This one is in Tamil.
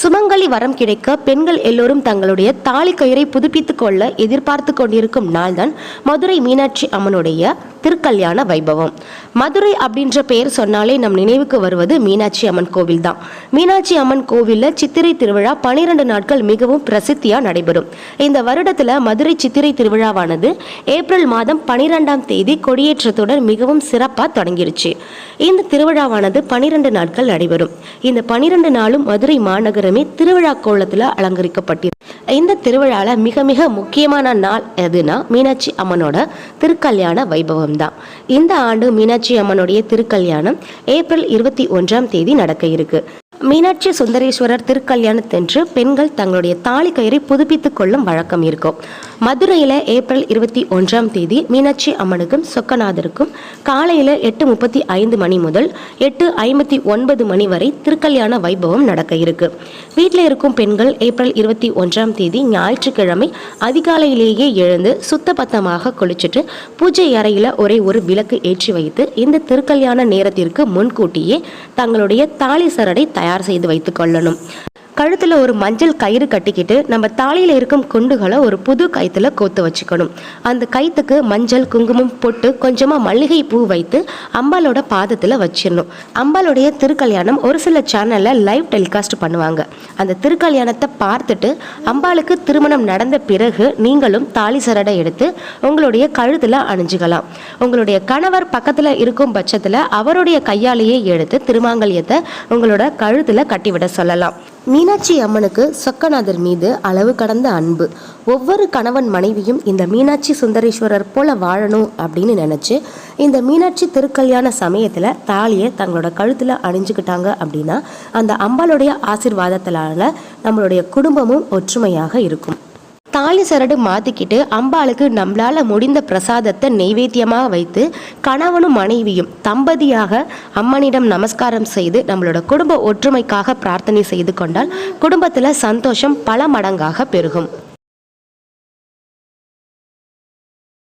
சுமங்கலி வரம் கிடைக்க பெண்கள் எல்லோரும் தங்களுடைய தாலி கயிறை புதுப்பித்துக் கொள்ள எதிர்பார்த்து கொண்டிருக்கும் நாள்தான் மதுரை மீனாட்சி அம்மனுடைய திருக்கல்யாண வைபவம். மதுரை அப்படின்ற பெயர் சொன்னாலே நம் நினைவுக்கு வருவது மீனாட்சி அம்மன் கோவில் தான். மீனாட்சி அம்மன் கோவிலில் சித்திரை திருவிழா பனிரெண்டு நாட்கள் மிகவும் பிரசித்தியா நடைபெறும். இந்த வருடத்துல மதுரை சித்திரை திருவிழாவானது ஏப்ரல் மாதம் பனிரெண்டாம் தேதி கொடியேற்றத்துடன் மிகவும் சிறப்பா தொடங்கிருச்சு. இந்த திருவிழாவானது பனிரெண்டு நாட்கள் நடைபெறும். இந்த பனிரெண்டு நாளும் மதுரை மாநகரமே திருவிழா கோலத்துல அலங்கரிக்கப்பட்டிருக்கும் இந்த திருவிழாவில் மிக மிக முக்கியமான நாள் எதுனா மீனாட்சி அம்மனோட திருக்கல்யாண வைபவம் தான் இந்த ஆண்டு மீனாட்சி அம்மனுடைய திருக்கல்யாணம் ஏப்ரல் இருபத்தி ஒன்றாம் தேதி நடக்க இருக்கு. மீனாட்சி சுந்தரேஸ்வரர் திருக்கல்யாணத்தன்று பெண்கள் தங்களுடைய தாலி கயிறை புதுப்பித்துக் கொள்ளும் வழக்கம் இருக்கும். மதுரையில் ஏப்ரல் இருபத்தி ஒன்றாம் தேதி மீனாட்சி அம்மனுக்கும் சொக்கநாதருக்கும் காலையில் எட்டு முப்பத்தி ஐந்து மணி முதல் எட்டு ஐம்பத்தி ஒன்பது மணி வரை திருக்கல்யாண வைபவம் நடக்க இருக்கு. வீட்டில் இருக்கும் பெண்கள் ஏப்ரல் இருபத்தி ஒன்றாம் தேதி ஞாயிற்றுக்கிழமை அதிகாலையிலேயே எழுந்து சுத்தபத்தமாக குளிச்சுட்டு பூஜை அறையில் ஒரே ஒரு விளக்கு ஏற்றி வைத்து இந்த திருக்கல்யாண நேரத்திற்கு முன்கூட்டியே தங்களுடைய தாலி சரடை தயார் செய்து வைத்து கொள்ளணும். கழுத்தில் ஒரு மஞ்சள் கயிறு கட்டிக்கிட்டு நம்ம தாலியில் இருக்கும் குண்டுகளை ஒரு புது கயிற்றுல கோத்து வச்சுக்கணும். அந்த கயிற்றுக்கு மஞ்சள் குங்குமம் போட்டு கொஞ்சமாக மல்லிகை பூ வைத்து அம்பாலோட பாதத்தில் வச்சிடணும். அம்பாளுடைய திருக்கல்யாணம் ஒரு சில சேனலில் லைவ் டெலிகாஸ்ட் பண்ணுவாங்க. அந்த திருக்கல்யாணத்தை பார்த்துட்டு அம்பாளுக்கு திருமணம் நடந்த பிறகு நீங்களும் தாலி சரடை எடுத்து உங்களுடைய கழுத்தில் அணிஞ்சுக்கலாம். உங்களுடைய கணவர் பக்கத்தில் இருக்கும் பட்சத்தில் அவருடைய கையாலேயே எடுத்து திருமாங்கல்யத்தை உங்களோட கழுத்தில் கட்டிவிட சொல்லலாம். மீனாட்சி அம்மனுக்கு சொக்கநாதர் மீது அளவு கடந்த அன்பு. ஒவ்வொரு கணவன் மனைவியும் இந்த மீனாட்சி சுந்தரேஸ்வரர் போல வாழணும் அப்படின்னு நினச்சி இந்த மீனாட்சி திருக்கல்யாண சமயத்தில் தாலியை தங்களோட கழுத்தில் அணிஞ்சுக்கிட்டாங்க அப்படின்னா அந்த அம்பாளுடைய ஆசிர்வாதத்தினால நம்மளுடைய குடும்பமும் ஒற்றுமையாக இருக்கும். தாலி சரடு மாத்திக்கிட்டு அம்பாளுக்கு நம்மளால முடிந்த பிரசாதத்தை நெய்வேத்தியமாக வைத்து கணவனும் மனைவியும் தம்பதியாக அம்மனிடம் நமஸ்காரம் செய்து நம்மளோட குடும்ப ஒற்றுமைக்காக பிரார்த்தனை செய்து கொண்டால் குடும்பத்தில் சந்தோஷம் பல மடங்காக பெருகும்.